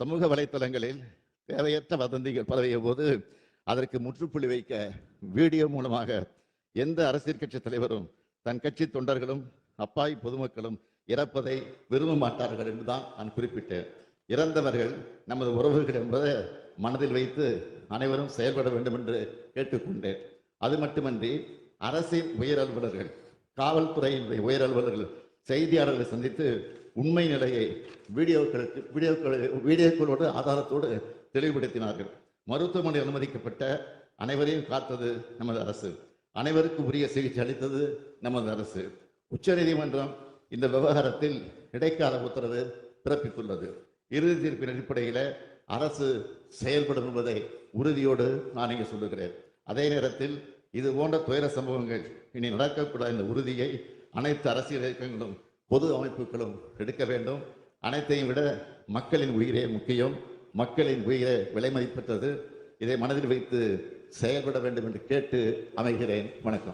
சமூக வலைத்தளங்களில் தேவையற்ற வதந்திகள் பரவிய போது அதற்கு முற்றுப்புள்ளி வைக்க வீடியோ மூலமாக எந்த அரசியல் கட்சி தலைவரும் தன் கட்சி தொண்டர்களும் அப்பாய் பொதுமக்களும் இறப்பதை விரும்ப மாட்டார்கள் என்றுதான் நான் குறிப்பிட்டேன். இறந்தவர்கள் நமது உறவுகள் என்பதை மனதில் வைத்து அனைவரும் செயல்பட வேண்டும் என்று கேட்டுக்கொண்டேன். அது மட்டுமன்றி அரசின் உயர் அலுவலர்கள் காவல்துறையினுடைய உயர் அலுவலர்கள் செய்தியாளர்களை சந்தித்து உண்மை நிலையை வீடியோக்களுக்கு வீடியோக்கள் வீடியோக்களோடு ஆதாரத்தோடு தெளிவுபடுத்தினார்கள். மருத்துவமனை அனுமதிக்கப்பட்ட அனைவரையும் காத்தது நமது அரசு. அனைவருக்கும் உரிய சிகிச்சை அளித்தது நமது அரசு. உச்சநீதிமன்றம் இந்த விவகாரத்தில் இடைக்கால உத்தரவு பிறப்பித்துள்ளது. இறுதி தீர்ப்பின் அடிப்படையில் அரசு செயல்படும் என்பதை உறுதியோடு நான் இங்கே சொல்லுகிறேன். அதே நேரத்தில் இது போன்ற துயர சம்பவங்கள் இனி நடக்கக்கூடாத இந்த உறுதியை அனைத்து அரசியல் இயக்கங்களும் பொது அமைப்புகளும் எடுக்க வேண்டும். அனைத்தையும் விட மக்களின் உயிரே முக்கியம். மக்களின் உயிரே விலை மதிப்பற்றது. இதை மனதில் வைத்து செயல்பட வேண்டும் என்று கேட்டு அமைகிறேன். வணக்கம்.